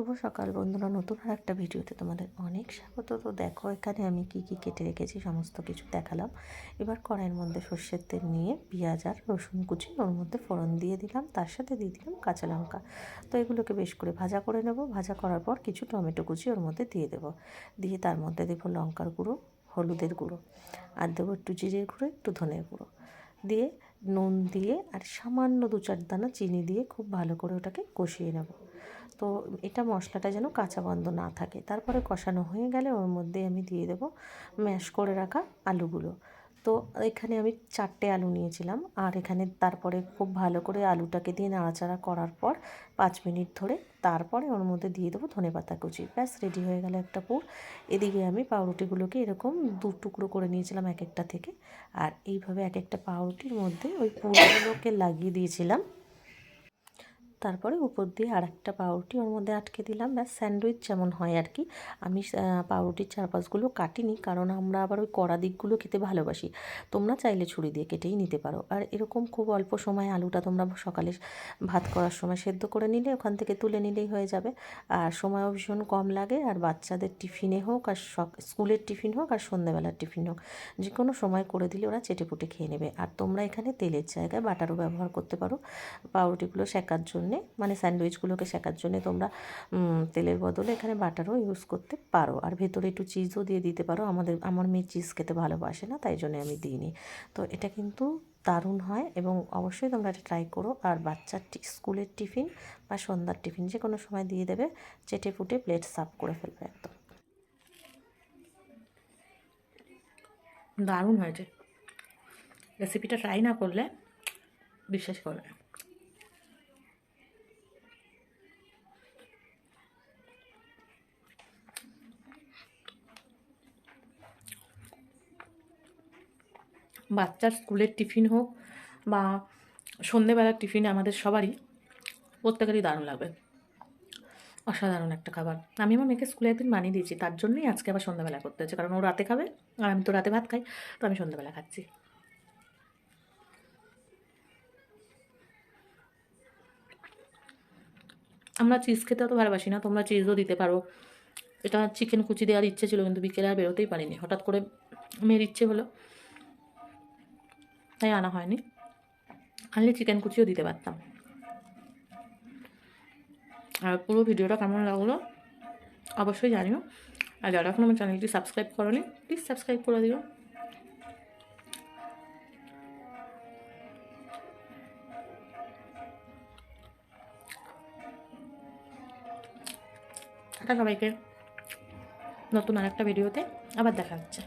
শুভ সকাল বন্ধুরা, নতুন আর একটা ভিডিওতে তোমাদের অনেক স্বাগত। তো দেখো, এখানে আমি কি কি কেটে রেখেছি, সমস্ত কিছু দেখালাম। এবার কড়াইয়ের মধ্যে সর্ষের তেল নিয়ে পেঁয়াজ আর রসুন কুচি, ওর মধ্যে ফোড়ন দিয়ে দিলাম। তার সাথে দিয়ে দিলাম কাঁচা লঙ্কা। তো এগুলোকে বেশ করে ভাজা করে নেব। ভাজা করার পর কিছু টমেটো কুচি ওর মধ্যে দিয়ে দেবো। দিয়ে তার মধ্যে দেবো লঙ্কার গুঁড়ো, হলুদের গুঁড়ো। আর দেবো একটু জিরের গুঁড়ো, একটু ধনের গুঁড়ো। দিয়ে নুন দিয়ে আর সামান্য দু চার দানা চিনি দিয়ে খুব ভালো করে ওটাকে কষিয়ে নেব। তো এটা মশলাটা যেন কাঁচা বন্ধ না থাকে। তারপরে কষানো হয়ে গেলে ওর মধ্যে আমি দিয়ে দেবো ম্যাশ করে রাখা আলুগুলো। তো এখানে আমি চারটে আলু নিয়েছিলাম আর এখানে তারপরে খুব ভালো করে আলুটাকে দিয়ে নাড়াচাড়া করার পর পাঁচ মিনিট ধরে তারপরে ওর মধ্যে দিয়ে দেবো ধনে পাতা কুচি। ব্যাস, রেডি হয়ে গেল একটা পুর। এদিকে আমি পাউরুটিগুলোকে এরকম দু টুকরো করে নিয়েছিলাম এক একটা থেকে। আর এইভাবে এক একটা পাউরুটির মধ্যে ওই পুরগুলোকে লাগিয়ে দিয়েছিলাম। তারপরে উপর দিয়ে আর একটা পাউরুটি ওর মধ্যে আটকে দিলাম। ব্যাস, স্যান্ডউইচ যেমন হয় আর কি। আমি পাউরুটির চারপাশগুলো কাটিনি কারণ আমরা আবার ওই কড়া দিকগুলো খেতে ভালোবাসি। তোমরা চাইলে ছুরি দিয়ে কেটেই নিতে পারো। আর এরকম খুব অল্প সময় আলুটা তোমরা সকালে ভাত করার সময় সেদ্ধ করে নিলে ওখান থেকে তুলে নিলেই হয়ে যাবে। আর সময়ও ভীষণ কম লাগে। আর বাচ্চাদের টিফিনে হোক আর স্কুলের টিফিন হোক আর সন্ধ্যেবেলার টিফিন হোক যে কোনো সময় করে দিলে ওরা চেটে পুটে খেয়ে নেবে। আর তোমরা এখানে তেলের জায়গায় বাটারও ব্যবহার করতে পারো। পাউরুটিগুলো শেখার জন্য জন্যে মানে স্যান্ডউইচগুলোকে শেখার জন্যে তোমরা তেলের বদলে এখানে বাটারও ইউজ করতে পারো। আর ভেতরে একটু চিজও দিয়ে দিতে পারো। আমাদের, আমার মেয়ে চিজ খেতে ভালোবাসে না, তাই জন্য আমি দিইনি। তো এটা কিন্তু দারুণ হয় এবং অবশ্যই তোমরা এটা ট্রাই করো। আর বাচ্চার স্কুলের টিফিন বা সন্ধ্যার টিফিন যে কোনো সময় দিয়ে দেবে, চেটে ফুটে প্লেট সাফ করে ফেলবে একদম। দারুণ হয়েছে। রেসিপিটা ট্রাই না করলে বিশ্বাস করবে বাচ্চার স্কুলের টিফিন হোক বা সন্ধেবেলার টিফিনে আমাদের সবারই প্রত্যেকেরই দারুণ লাগবে। অসাধারণ একটা খাবার। আমি আমার মেয়েকে স্কুলে একদিন বানিয়ে দিয়েছি, তার জন্যই আজকে আবার সন্ধ্যাবেলা করতে হচ্ছে কারণ ও রাতে খাবে আর আমি তো রাতে ভাত খাই, তো আমি সন্ধ্যাবেলা খাচ্ছি। আমরা চিজ খেতে অত ভালোবাসি না, তোমরা চিজও দিতে পারো। এটা চিকেন কুচি দেওয়ার ইচ্ছে ছিল, কিন্তু বিকেলে আর বেরোতেই পারিনি। হঠাৎ করে মেয়ের ইচ্ছে হলো তাই আনা হয়নি। আনলে চিকেন কুচিও দিতে পারতাম। আর পুরো ভিডিওটা কেমন লাগল, অবশ্যই জানিও। আর যারা এখন আমার চ্যানেলটি সাবস্ক্রাইব করনি প্লিজ সাবস্ক্রাইব করে দিও। সবাইকে। নতুন আরেকটা ভিডিওতে আবার দেখা হচ্ছে।